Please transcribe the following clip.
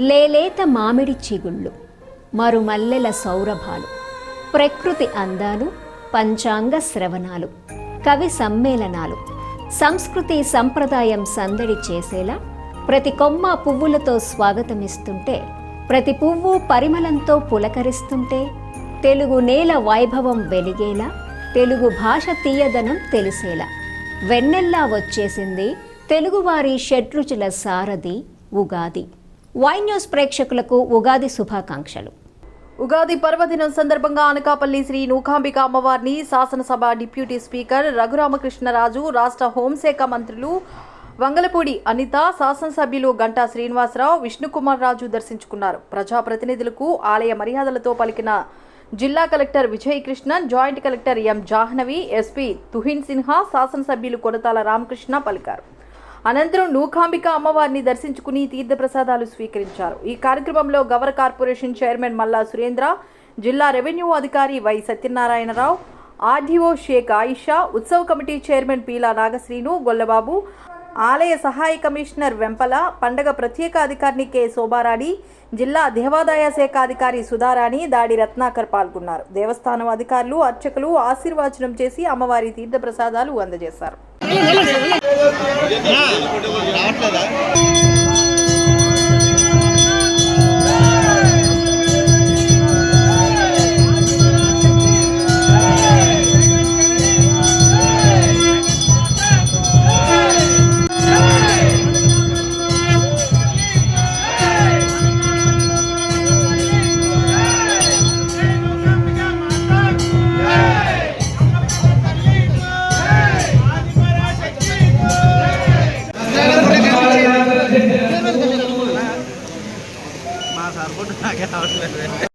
లేలేత మామిడి చిగుళ్ళు మరుమల్లెల సౌరభాలు ప్రకృతి అందాలు పంచాంగ శ్రవణాలు కవి సమ్మేళనాలు సంస్కృతి సంప్రదాయం సందడి చేసేలా ప్రతి కొమ్మ పువ్వులతో స్వాగతమిస్తుంటే ప్రతి పువ్వు పరిమళంతో పులకరిస్తుంటే తెలుగు నేల వైభవం వెలిగేలా తెలుగు భాష తీయదనం తెలిసేలా. వెన్నెల్లా వచ్చేసింది తెలుగువారి షడ్రుచుల సారథి ఉగాది. వై న్యూస్ ప్రేక్షకులకు ఉగాది శుభాకాంక్షలు. ఉగాది పర్వదినం సందర్భంగా అనకాపల్లి శ్రీ నూకాంబిక అమ్మవారిని శాసనసభ డిప్యూటీ స్పీకర్ రఘురామకృష్ణరాజు రాష్ట్ర హోంశాఖ మంత్రులు వంగలపూడి అనిత శాసనసభ్యులు గంటా శ్రీనివాసరావు విష్ణుకుమార్ రాజు దర్శించుకున్నారు. ప్రజాప్రతినిధులకు ఆలయ మర్యాదలతో పలికిన జిల్లా collector Vijay Krishnan joint collector M Jahnavi SP Tuhin Sinha శాసనసభ్యులు కొనతాల రామకృష్ణ పలికారు. అనంతరం నూకాంబిక అమ్మవారిని దర్శించుకుని తీర్థప్రసాదాలు స్వీకరించారు. ఈ కార్యక్రమంలో గవర్ కార్పొరేషన్ చైర్మన్ మల్లా సురేంద్ర జిల్లా రెవెన్యూ అధికారి వై సత్యనారాయణరావు ఆర్డీఓ షేక్ ఆయిషా ఉత్సవ కమిటీ చైర్మన్ పీలా నాగశ్రీను గొల్లబాబు ఆలయ సహాయ కమిషనర్ వెంపల పండగ ప్రత్యేక అధికారిని కె శోభారాణి జిల్లా దేవాదాయ శాఖ అధికారి సుధారాణి దాడి రత్నాకర్ పాల్గొన్నారు. దేవస్థానం అధికారులు అర్చకులు ఆశీర్వాచనం చేసి అమ్మవారి తీర్థప్రసాదాలు అందజేశారు. రావట్లేదా তারপর টাকা আসলে